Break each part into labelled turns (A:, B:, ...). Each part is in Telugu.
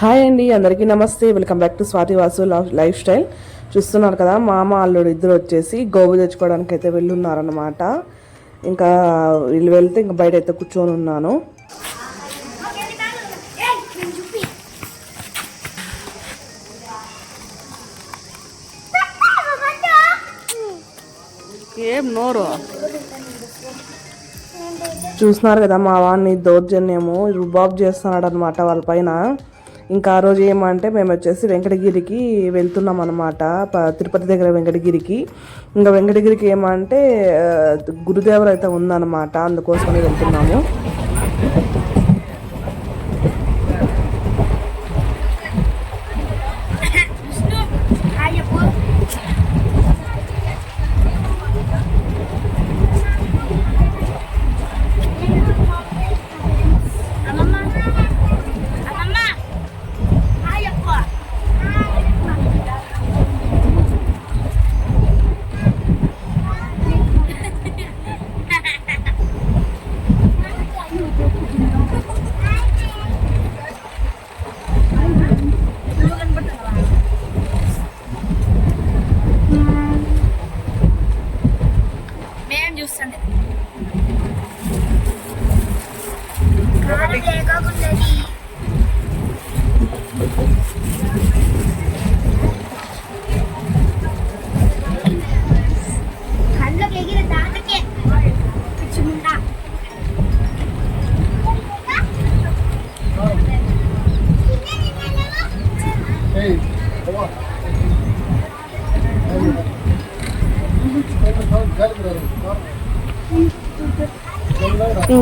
A: హాయ్ అండి అందరికీ నమస్తే. Welcome back to Swathi Vasu life style చూస్తున్నారు కదా మామ అల్లుడు ఇద్దరు వచ్చేసి గోబు తెచ్చుకోవడానికి అయితే వెళ్ళున్నారనమాట ఇంకా వీళ్ళు వెళ్తే ఇంకా బయట అయితే కూర్చొని ఉన్నాను. ఏం నోరు? చూస్తున్నారు కదా మా వాడిని దౌర్జన్యము రుబాబ్ చేస్తున్నాడు అనమాట వాళ్ళ పైన. ఇంకా ఆ రోజు ఏమంటే మేము వచ్చేసి వెంకటగిరికి వెళ్తున్నాం అనమాట తిరుపతి దగ్గర వెంకటగిరికి. ఇంకా వెంకటగిరికి ఏమంటే ఆ, అయితే ఉందన్నమాట అందుకోసమని వెళ్తున్నాము.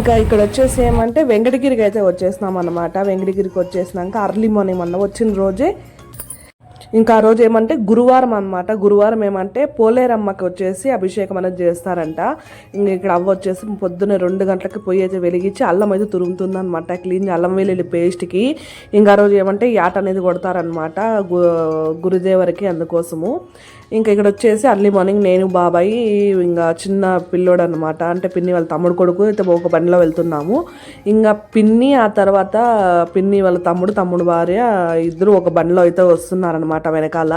A: ఇంకా ఇక్కడ వచ్చేసి ఏమంటే వెంకటగిరికి అయితే వచ్చేసినాం అనమాట వెంకటగిరికి వచ్చేసినాక అర్లీ మార్నింగ్ అన్న వచ్చిన రోజే. ఇంకా ఆ రోజు ఏమంటే గురువారం అన్నమాట. గురువారం ఏమంటే పోలేరమ్మకి వచ్చేసి అభిషేకం అనేది చేస్తారంట. ఇంకా ఇక్కడ అవ్వ వచ్చేసి పొద్దున్న రెండు గంటలకి పొయ్యి అయితే వెలిగించి అల్లం అయితే తురుగుతుంది అనమాట క్లీన్ అల్లం వెల్లుల్లి పేస్ట్కి ఇంకా ఆ రోజు ఏమంటే యాట అనేది కొడతారనమాట గు గురుదేవరికి అందుకోసము. ఇంకా ఇక్కడ వచ్చేసి అర్లీ మార్నింగ్ నేను బాబాయ్ ఇంకా చిన్న పిల్లోడు అనమాట అంటే పిన్ని వాళ్ళ తమ్ముడు కొడుకు అయితే ఒక బండిలో వెళ్తున్నాము. ఇంకా పిన్ని ఆ తర్వాత పిన్ని వాళ్ళ తమ్ముడు తమ్ముడు భార్య ఇద్దరు ఒక బండిలో అయితే వస్తున్నారనమాట వెనకాల.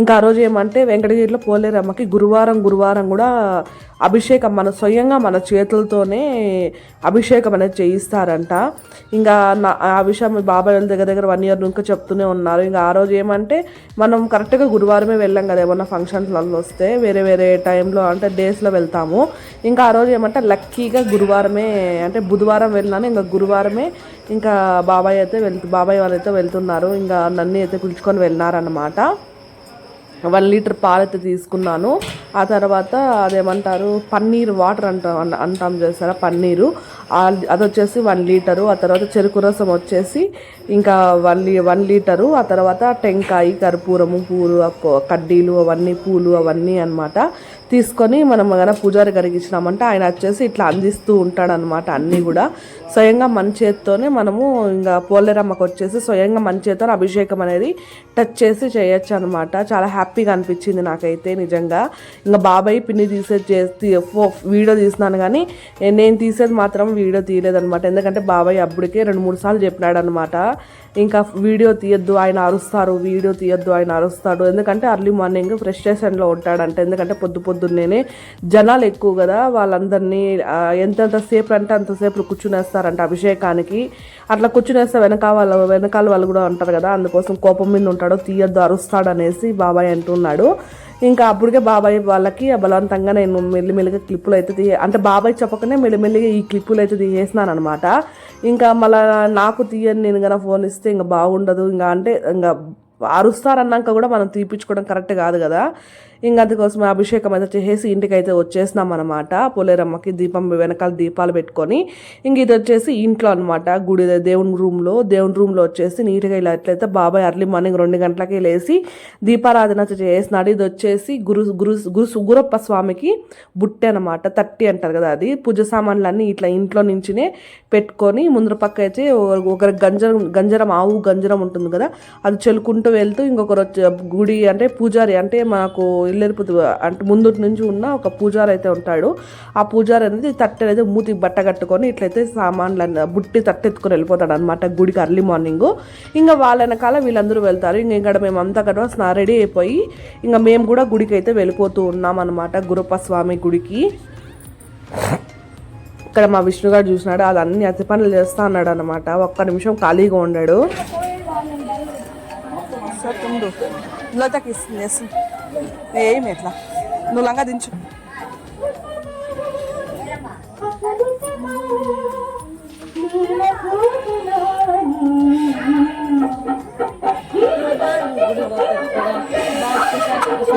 A: ఇంకా ఆ రోజు ఏమంటే వెంకటగిరిలో పోలేరమ్మకి గురువారం గురువారం కూడా అభిషేకం మన స్వయంగా మన చేతులతోనే అభిషేకం అనేది చేయిస్తారంట. ఇంకా నా ఆ విషయం బాబాయ్ వాళ్ళ దగ్గర దగ్గర వన్ ఇయర్ ఇంకా చెప్తూనే ఉన్నారు. ఇంకా ఆ రోజు ఏమంటే మనం కరెక్ట్గా గురువారమే వెళ్ళాం కదా ఏమన్నా ఫంక్షన్స్లలో వస్తే వేరే వేరే టైంలో అంటే డేస్లో వెళ్తాము. ఇంకా ఆ రోజు ఏమంటే లక్కీగా గురువారమే అంటే బుధవారం వెళ్ళినాను. ఇంకా గురువారమే ఇంకా బాబాయ్ అయితే వెళ్తు బాబాయ్ వాళ్ళైతే వెళ్తున్నారు. ఇంకా నన్ను అయితే పిలుచుకొని వెళ్ళినారనమాట వన్ లీటర్ పాలు అయితే తీసుకున్నాను. ఆ తర్వాత అదేమంటారు? పన్నీర్ వాటర్ అంటాం అంటాం చేస్తారా పన్నీరు. అది వచ్చేసి వన్ లీటరు. ఆ తర్వాత చెరుకు రసం వచ్చేసి ఇంకా వన్ లీ వన్ లీటరు. ఆ తర్వాత టెంకాయ కర్పూరము పూలు కడ్డీలు అవన్నీ పూలు అవన్నీ అన్నమాట తీసుకొని మనం కనుక పూజారి గారికి ఇచ్చినామంటే ఆయన వచ్చేసి ఇట్లా అందిస్తూ ఉంటాడనమాట అన్నీ కూడా. స్వయంగా మన చేత్తోనే మనము ఇంకా పోలేరమ్మకు వచ్చేసి స్వయంగా మన చేతితో అభిషేకం అనేది టచ్ చేసి చేయొచ్చు అనమాట చాలా హ్యాపీగా అనిపించింది నాకైతే నిజంగా. ఇంకా బాబాయ్ పిన్ని తీసేది చేసి వీడియో తీసినాను కానీ నేను తీసేది మాత్రం వీడియో తీయలేదనమాట ఎందుకంటే బాబాయ్ అప్పటికే రెండు మూడు సార్లు చెప్పినాడు అనమాట ఇంకా వీడియో తీయొద్దు ఆయన అరుస్తారు వీడియో తీయొద్దు ఆయన అరుస్తాడు. ఎందుకంటే అర్లీ మార్నింగ్ ఫ్రస్ట్రేషన్లో ఉంటాడంట. ఎందుకంటే పొద్దు పొద్దున్నేనే జనాలు ఎక్కువ కదా వాళ్ళందరినీ ఆ, ఎంతెంతసేపు అంటే అంతసేపు కూర్చునేస్తారు. కూర్చునేస్తారంట అభిషేకానికి. అట్లా కూర్చునేస్తే వెనక వాళ్ళ వెనకాల వాళ్ళు కూడా ఉంటారు కదా అందుకోసం కోపం మీద ఉంటాడు తీయొద్దు అరుస్తాడు అనేసి బాబాయ్ అంటున్నాడు. ఇంకా అప్పటికే బాబాయ్ వాళ్ళకి బలవంతంగా నేను మెల్లిమెల్లిగా క్లిప్పులు అయితే తీయ అంటే బాబాయ్ చెప్పకనే మెల్లిమెల్లిగా ఈ క్లిప్పులు అయితే తీసేసినాను అనమాట ఇంకా మళ్ళా నాకు తీయని నేను కనుక ఫోన్ ఇస్తే ఇంకా బాగుండదు ఇంకా అంటే ఇంకా అరుస్తారన్నాక కూడా మనం తీపించుకోవడం కరెక్ట్ కాదు కదా. ఇంకా అందుకోసం అభిషేకం అయితే చేసేసి ఇంటికి అయితే వచ్చేసినాం అనమాట పోలేరమ్మకి దీపం వెనకాల దీపాలు పెట్టుకొని ఇంక ఇది వచ్చేసి ఇంట్లో అనమాట గుడి దేవుని రూమ్లో దేవుని రూమ్లో వచ్చేసి నీట్గా ఇలా ఎట్లయితే బాబాయ్ అర్లీ మార్నింగ్ రెండు గంటలకి లేచి దీపారాధన చేసినాడు. ఇది వచ్చేసి గురు గురు గురు సుగురప్ప స్వామికి బుట్టె అనమాట తట్టి అంటారు కదా అది. పూజ సామాన్లన్నీ ఇట్లా ఇంట్లో నుంచినే పెట్టుకొని ముందర పక్క అయితే ఒకరి గంజరం గంజరం ఆవు గంజరం ఉంటుంది కదా. అది చెలుకుంటూ వెళ్తూ ఇంకొకరు వచ్చి గుడి అంటే పూజారి అంటే మాకు ఇల్లెరుపు అంటే ముందు నుంచి ఉన్న ఒక పూజారి అయితే ఉంటాడు. ఆ పూజారి అనేది తట్టె అనేది మూతికి బట్ట కట్టుకొని ఇట్లయితే సామాన్లు అన్న- బుట్టి తట్టెత్తుకొని వెళ్ళిపోతాడు అనమాట గుడికి అర్లీ మార్నింగ్ ఇంకా వాళ్ళ వెనకాల వీళ్ళందరూ వెళ్తారు. ఇంక ఇక్కడ మేము అంతా కదా స్నా రెడీ అయిపోయి ఇంకా మేము కూడా గుడికి అయితే వెళ్ళిపోతూ ఉన్నాం అనమాట గురప్ప స్వామి గుడికి. ఇక్కడ మా విష్ణుగారు చూసినాడు. అది అన్ని అతి పనులు చేస్తా అన్నాడు అనమాట ఒక్క నిమిషం ఖాళీగా ఉన్నాడు సత్తుండు ఏమి ఎట్లా? నువ్వు లంగా దించు.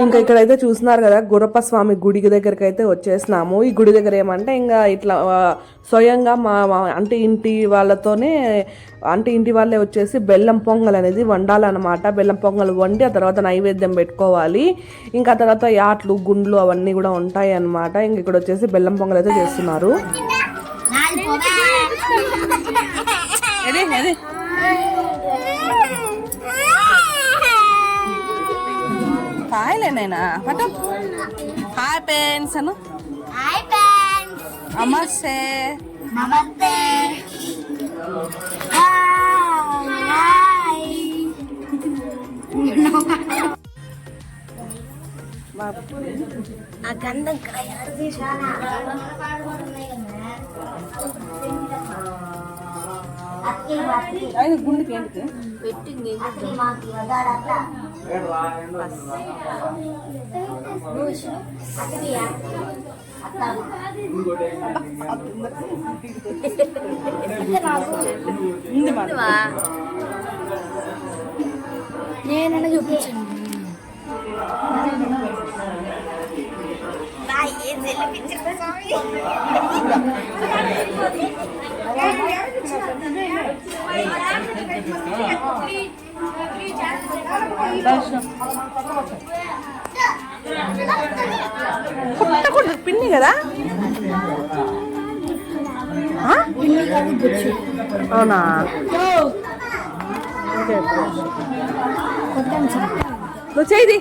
A: ఇంకా ఇక్కడైతే చూస్తున్నారు కదా గురప్ప స్వామి గుడి దగ్గరికి అయితే వచ్చేసినాము. ఈ గుడి దగ్గర ఏమంటే ఇంకా ఇట్లా స్వయంగా మా అంటే ఇంటి వాళ్ళతోనే అంటే ఇంటి వాళ్ళే వచ్చేసి బెల్లం పొంగల్ అనేది వండాలన్నమాట. బెల్లం పొంగల్ వండి ఆ తర్వాత నైవేద్యం పెట్టుకోవాలి. ఇంకా ఆ తర్వాత యాట్లు గుండ్లు అవన్నీ కూడా ఉంటాయి అన్నమాట ఇంక ఇక్కడ వచ్చేసి బెల్లం పొంగల్ అయితే చేస్తున్నారు. హాయ్లేనైనా పట్టు హాయ్ పెన్స్ అను
B: హాయ్ ఫ్రెండ్స్
A: నమస్తే
B: నమస్తే హాయ్ ఆ గంధం కాయ తీసానా
A: ఆయన గుండెకి ఏంటికి
B: పెట్టింది నేనన్నా చూపించండి.
A: పుట్టకూడదు పిన్ని కదా? అవునా. నువ్వు చేయి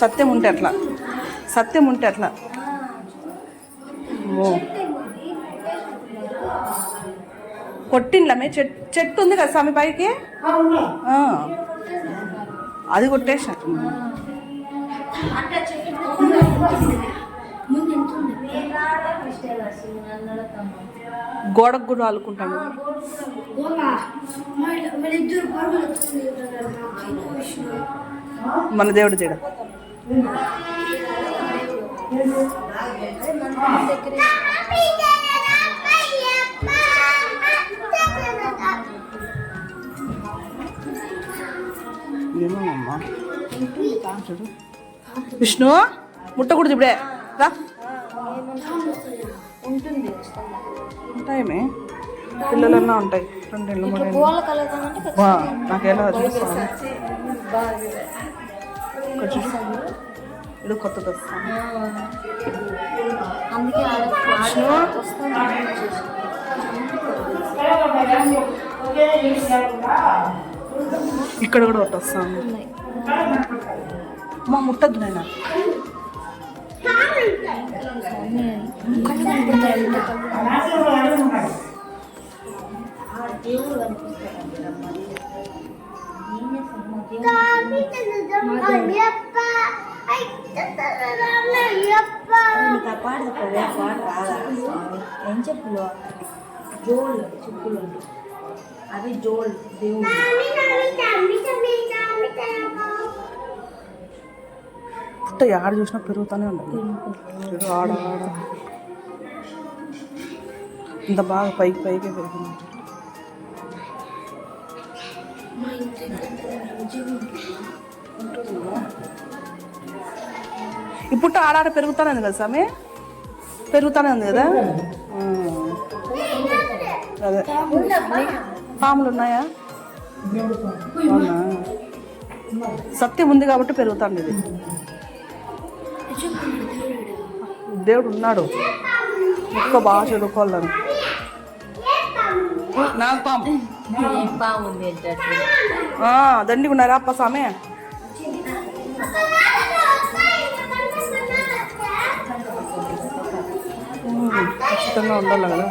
A: సత్యం ఉంటే అట్లా సత్యం ఉంటే అట్లా ఓ కొట్టిండ్లమే. చెట్టు చెట్టు ఉంది కదా స్వామి పైకి. అది కొట్టేసినట్టు గోడకు కూడా అల్లుకుంటాడు. మన దేవుడు చేయడం. ఏమమ్మా చూడు విష్ణు ముట్టకూడదు ఇప్పుడే. రా. ఉంటాయమే పిల్లలన్నా ఉంటాయి. రెండేళ్ళు మూడేళ్ళు. వా, నాకెలా చూస్తాను. ఇది కొత్తది వస్తాను
B: అందుకే
A: ఇక్కడ కూడా ఒకటి వస్తాను మా ముట్టద్దు నాయన
C: ఏం చెప్పులు? జోల్ చెప్పులు. అవి జోల్ దేవుడు.
A: పుట్ట ఆడ చూసినా పెరుగుతూనే ఉండదు చూడు ఆడ ఆడ ఇంత బాగా పైకి పైకి పెరిగింది. ఈ పుట్ట ఆడాడ పెరుగుతానే ఉంది కదా స్వామి? పెరుగుతానే ఉంది కదా. అదే. పాములు ఉన్నాయా? అవునా? సత్యం ఉంది కాబట్టి పెరుగుతుంది ఇది. దేవుడు ఉన్నాడు. ఎక్కువ బాగా చదువుకోవాలని నాకు పాము దండిగా ఉన్నారా అప్ప సామె ఉమ్, ఖచ్చితంగా ఉండాలి కదా.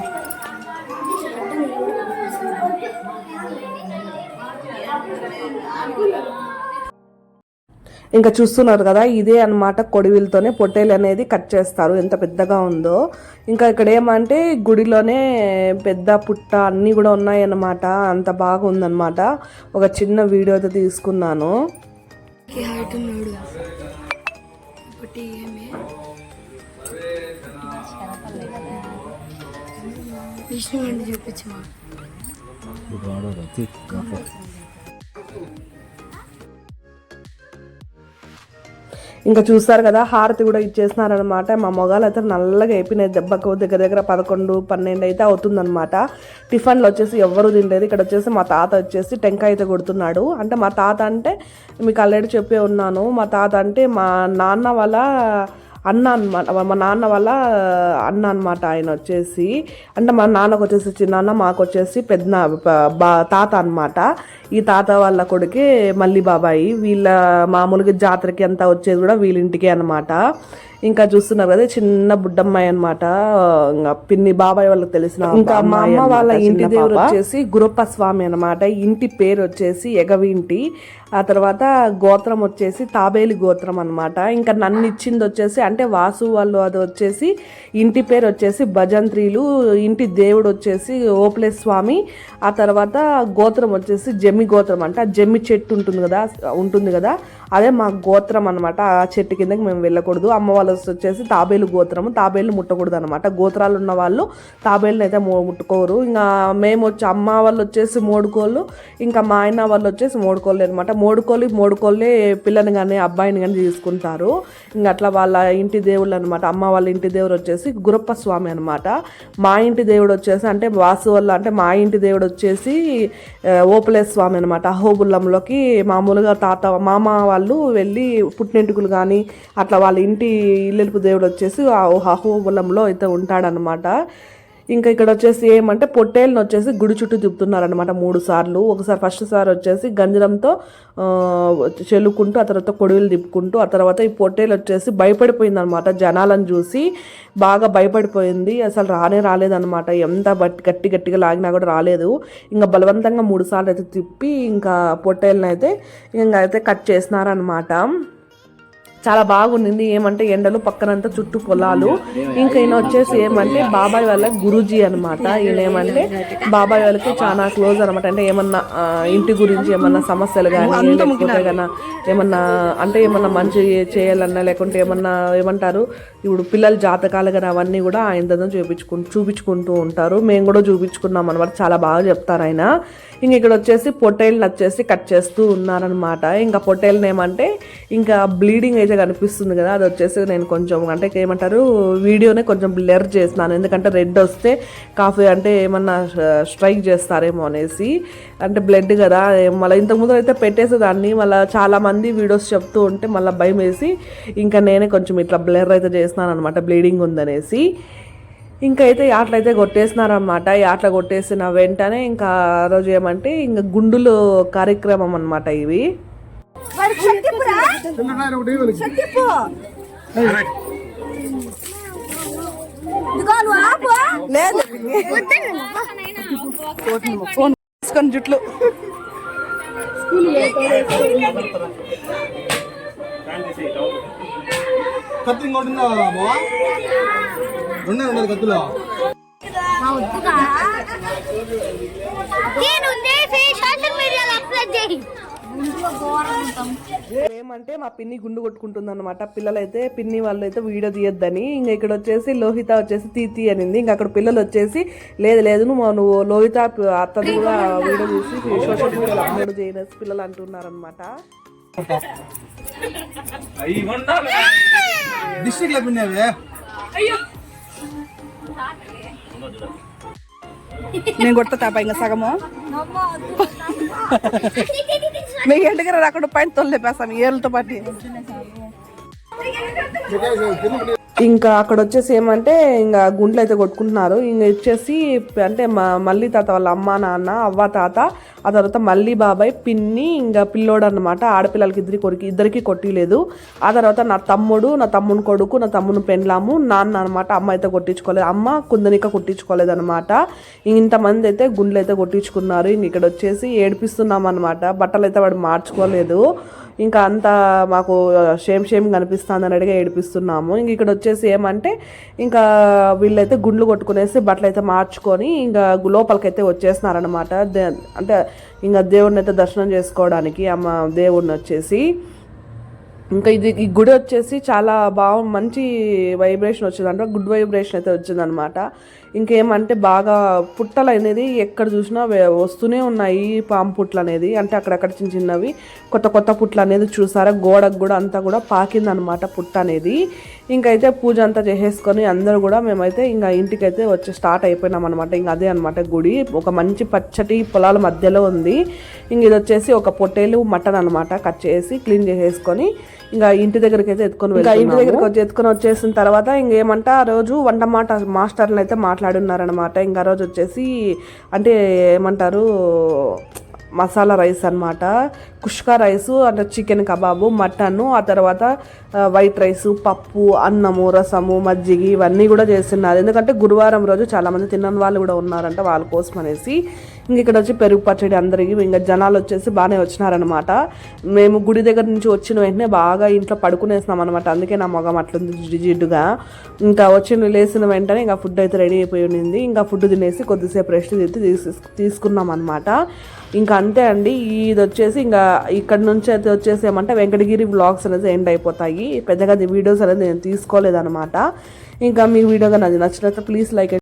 A: ఇంకా చూస్తున్నారు కదా ఇదే అన్నమాట కొడివిలతోనే పొట్టేలు అనేది కట్ చేస్తారు ఎంత పెద్దగా ఉందో. ఇంకా ఇక్కడ ఏమంటే గుడిలోనే పెద్ద పుట్ట అన్నీ కూడా ఉన్నాయన్నమాట అంత బాగా ఉందన్నమాట ఒక చిన్న వీడియో అయితే తీసుకున్నాను.
B: చూపించమా
A: ఇంకా చూస్తారు కదా హారతి కూడా ఇచ్చేసినారనమాట మా మొగాలు అయితే నల్లగా అయిపోయినాయి. దెబ్బకు దగ్గర దగ్గర పదకొండు పన్నెండు అయితే అవుతుందనమాట టిఫిన్లు వచ్చేసి ఎవరు తినలేదు. ఇక్కడ వచ్చేసి మా తాత వచ్చేసి టెంకాయ అయితే కొడుతున్నాడు. అంటే మా తాత అంటే మీకు ఆల్రెడీ చెప్పే ఉన్నాను. మా తాత అంటే మా నాన్న వాళ్ళ అన్న అనమాట మా నాన్న వాళ్ళ అన్న అనమాట ఆయన వచ్చేసి. అంటే మా నాన్నకు వచ్చేసి చిన్నాన్న మాకు వచ్చేసి పెద్ద బా తాత అనమాట ఈ తాత వాళ్ళ కొడుకే మల్లి బాబాయి వీళ్ళ మామూలుగా జాతరకి అంతా వచ్చేది కూడా వీళ్ళింటికే అనమాట ఇంకా చూస్తున్నారు కదా చిన్న బుడ్డమ్మాయి అనమాట ఇంకా పిన్ని బాబాయ్ వాళ్ళకి తెలిసిన ఇంకా మా అమ్మ వాళ్ళ ఇంటి దేవుడు వచ్చేసి గురప్ప స్వామి అనమాట ఇంటి పేరు వచ్చేసి ఎగవింటి. ఆ తర్వాత గోత్రం వచ్చేసి తాబేలి గోత్రం అనమాట ఇంకా నన్ను ఇచ్చింది వచ్చేసి అంటే వాసు వాళ్ళు అది వచ్చేసి ఇంటి పేరు వచ్చేసి భజంత్రీలు. ఇంటి దేవుడు వచ్చేసి ఓప్లే స్వామి ఆ తర్వాత గోత్రం వచ్చేసి జమ్మి గోత్రం అంటే ఆ జమ్మి చెట్టు ఉంటుంది కదా ఉంటుంది కదా అదే మా గోత్రం అనమాట ఆ చెట్టు కిందకి మేము వెళ్ళకూడదు. అమ్మ వాళ్ళు వచ్చేసి తాబేలు గోత్రము. తాబేలు ముట్టకూడదు అనమాట గోత్రాలు ఉన్న వాళ్ళు తాబేలుని అయితే ముట్టుకోరు. ఇంకా మేము వచ్చి అమ్మ వాళ్ళు వచ్చేసి మోడుకోళ్ళు ఇంకా మా ఆయన వాళ్ళు వచ్చేసి మోడుకోళ్ళు అనమాట మోడుకోళ్ళు మోడుకోళ్ళే పిల్లని కానీ అబ్బాయిని కానీ తీసుకుంటారు. ఇంకా అట్లా వాళ్ళ ఇంటి దేవుళ్ళు అనమాట అమ్మ వాళ్ళ ఇంటి దేవుడు వచ్చేసి గురప్ప స్వామి అనమాట మా ఇంటి దేవుడు వచ్చేసి అంటే వాసు వల్ల అంటే మా ఇంటి దేవుడు వచ్చేసి ఆ, స్వామి అనమాట అహోబుల్లంలోకి మామూలుగా తాత మామ వాళ్ళు వెళ్ళి పుట్టినెంటుకులు కానీ అట్లా వాళ్ళ ఇంటి ఇల్లెలుపు దేవుడు వచ్చేసి ఆ హహోబులంలో అయితే ఉంటాడనమాట ఇంకా ఇక్కడ వచ్చేసి ఏమంటే పొట్టేళ్ళని వచ్చేసి గుడి చుట్టూ తిప్పుతున్నారనమాట మూడు సార్లు. ఒకసారి ఫస్ట్ సారి వచ్చేసి గంజరంతో ఆ, చెల్లుకుంటూ ఆ తర్వాత కొడువులు తిప్పుకుంటూ ఆ తర్వాత ఈ పొట్టేలు వచ్చేసి భయపడిపోయింది అనమాట జనాలను చూసి. బాగా భయపడిపోయింది. అసలు రానే రాలేదనమాట ఎంత బట్టి గట్టి గట్టిగా లాగినా కూడా రాలేదు. ఇంకా బలవంతంగా మూడు సార్లు అయితే తిప్పి ఇంకా పొట్టేళ్ళని అయితే ఇంకా అయితే కట్ చేసినారనమాట చాలా బాగుండింది ఏమంటే ఎండలు పక్కనంతా చుట్టూ పొలాలు. ఇంకా ఈయన వచ్చేసి ఏమంటే బాబాయ్ వాళ్ళ గురూజీ అనమాట ఈయన ఏమంటే బాబాయ్ వాళ్ళకి చాలా క్లోజ్ అనమాట అంటే ఏమన్నా ఇంటి గురించి ఏమన్నా సమస్యలు కానీ లేకపోతే కన్నా ఏమన్నా అంటే ఏమన్నా మంచి చేయాలన్నా లేకుంటే ఏమన్నా ఏమంటారు ఇప్పుడు పిల్లల జాతకాలు కానీ అవన్నీ కూడా ఆయన దగ్గర చూపించుకుంటూ చూపించుకుంటూ ఉంటారు. మేము కూడా చూపించుకున్నాం అనమాట చాలా బాగా చెప్తారు ఆయన. ఇంక ఇక్కడ వచ్చేసి పొట్టేళ్ళని వచ్చేసి కట్ చేస్తూ ఉన్నారనమాట ఇంకా పొట్టేళ్ళని ఏమంటే ఇంకా బ్లీడింగ్ అయితే కనిపిస్తుంది కదా అది వచ్చేసి నేను కొంచెం అంటే ఏమంటారు వీడియోనే కొంచెం బ్లర్ చేస్తున్నాను. ఎందుకంటే రెడ్ వస్తే కాఫీ అంటే ఏమన్నా స్ట్రైక్ చేస్తారేమో అనేసి. అంటే బ్లడ్ కదా మళ్ళీ ఇంతకుముందు అయితే పెట్టేసేదాన్ని. మళ్ళీ చాలా మంది వీడియోస్ చెప్తూ ఉంటే మళ్ళీ భయం వేసి ఇంకా నేనే కొంచెం ఇట్లా బ్లర్ అయితే చేస్తున్నాను అనమాట బ్లీడింగ్ ఉందనేసి. ఇంకా అయితే యాట్లయితే కొట్టేసినారనమాట యాట్ల కొట్టేసిన వెంటనే ఇంకా ఆ రోజు ఏమంటే ఇంకా గుండులు కార్యక్రమం అనమాట ఇవి. లేదు. ఫోన్ తీసుకొని జుట్లు.
D: కత్తి ఇంకోటి ఉందా బావా? రెండే ఉండదు కత్తులు.
B: సోషల్ మీడియాలో అప్లోడ్ చేయి
A: ఏమంటే మా పిన్ని గుండు కొట్టుకుంటుంది అనమాట పిల్లలైతే పిన్ని వాళ్ళు అయితే వీడియో తీయొద్దని. ఇంకా ఇక్కడ వచ్చేసి లోహిత వచ్చేసి తీతి అనింది. ఇంకా అక్కడ పిల్లలు వచ్చేసి లేదు లేదు నువ్వు నువ్వు లోహిత అత్తది కూడా వీడియో తీసి సోషల్ మీడియాలో అప్లోడ్ చేయనేసి పిల్లలు అంటున్నారనమాట
D: డిస్ట్రిక్ట్లో పిన్నవే?
A: నేను కొడతా తాప ఇంకా సగము. మీకు ఎండుగా రాకుండా పైన తొలిపేస్తాం ఏళ్ళతో పాటు. ఇంకా అక్కడ వచ్చేసి ఏమంటే ఇంకా గుండ్లు అయితే కొట్టుకుంటున్నారు. ఇంకా వచ్చేసి అంటే మా మళ్ళీ తాత వాళ్ళ అమ్మ నాన్న అవ్వ తాత ఆ తర్వాత మళ్ళీ బాబాయ్ పిన్ని ఇంకా పిల్లోడు అనమాట ఆడపిల్లలకి ఇద్దరి కొరికి ఇద్దరికి కొట్టిలేదు. ఆ తర్వాత నా తమ్ముడు నా తమ్ముని కొడుకు నా తమ్ముని పెండ్లాము నాన్న అనమాట అమ్మ అయితే కొట్టించుకోలేదు. అమ్మ కుందనిక కొట్టించుకోలేదు అనమాట ఇంతమంది అయితే గుండ్లు అయితే కొట్టించుకున్నారు. ఇంక ఇక్కడ వచ్చేసి ఏడిపిస్తున్నాం అనమాట బట్టలు అయితే వాడు మార్చుకోలేదు. ఇంకా అంత మాకు షేమ్ షేమ్ కనిపిస్తుంది అని అడిగి ఏడిపిస్తున్నాము. ఇంక ఇక్కడ వచ్చేసి ఏమంటే ఇంకా వీళ్ళైతే గుండ్లు కొట్టుకునేసి బట్టలు అయితే మార్చుకొని ఇంకా లోపలికైతే వచ్చేస్తున్నారనమాట దే- అంటే ఇంకా దేవుడిని అయితే దర్శనం చేసుకోవడానికి అమ్మ దేవుడిని వచ్చేసి. ఇంకా ఇది ఈ గుడి వచ్చేసి చాలా బాగా మంచి వైబ్రేషన్ వచ్చింది అంటే గుడ్ వైబ్రేషన్ అయితే వచ్చిందనమాట ఇంకేమంటే బాగా పుట్టలు అనేది ఎక్కడ చూసినా వస్తూనే ఉన్నాయి పాము పుట్లు అనేది అంటే అక్కడక్కడ చిన్న చిన్నవి కొత్త కొత్త పుట్లు అనేది చూసారా? గోడకు కూడా అంతా కూడా పాకిందనమాట పుట్ట అనేది ఇంకైతే పూజ అంతా చేసేసుకొని అందరూ కూడా మేమైతే ఇంకా ఇంటికైతే వచ్చి స్టార్ట్ అయిపోయినాం అనమాట ఇంకా అదే అనమాట గుడి. ఒక మంచి పచ్చటి పొలాల మధ్యలో ఉంది. ఇంక ఇది వచ్చేసి ఒక పొట్టేలు మటన్ అనమాట కట్ చేసి క్లీన్ చేసేసుకొని ఇంకా ఇంటి దగ్గరికి అయితే ఎత్తుకొని ఇంకా ఇంటి దగ్గరికి వచ్చి ఎత్తుకొని వచ్చేసిన తర్వాత ఇంకేమంటే ఆ రోజు వంట మాట మాస్టర్లు అయితే మాట్లాడున్నారనమాట ఇంకా రోజు వచ్చేసి అంటే ఏమంటారు మసాలా రైస్ అనమాట కుష్కా రైస్ అంటే చికెన్ కబాబు మటన్ ఆ తర్వాత వైట్ రైస్ పప్పు అన్నము రసము మజ్జిగ ఇవన్నీ కూడా చేస్తున్నారు. ఎందుకంటే గురువారం రోజు చాలామంది తినని వాళ్ళు కూడా ఉన్నారంట వాళ్ళ కోసం అనేసి. ఇంక ఇక్కడ వచ్చి పెరుగు పచ్చడి అందరికి ఇంకా జనాలు వచ్చేసి బాగానే వచ్చినారనమాట మేము గుడి దగ్గర నుంచి వచ్చిన వెంటనే బాగా ఇంట్లో పడుకునేసినాం అనమాట అందుకే నా మొగం అట్లుంది జిడ్డుగా. ఇంకా వచ్చి లేచిన వెంటనే ఇంకా ఫుడ్ అయితే రెడీ అయిపోయి ఉండింది. ఇంకా ఫుడ్ తినేసి కొద్దిసేపు రెస్ట్ తీసి తీసుకున్నాం అనమాట ఇంకా అంతే అండి. ఇది వచ్చేసి ఇంకా ఇక్కడ నుంచి అయితే వచ్చేసి ఏమంటే వెంకటగిరి బ్లాగ్స్ అనేది ఎండ్ అయిపోతాయి. పెద్దగా వీడియోస్ అనేది నేను తీసుకోలేదన్నమాట. ఇంకా మీ వీడియో కానీ నచ్చినట్లయితే ప్లీజ్ లైక్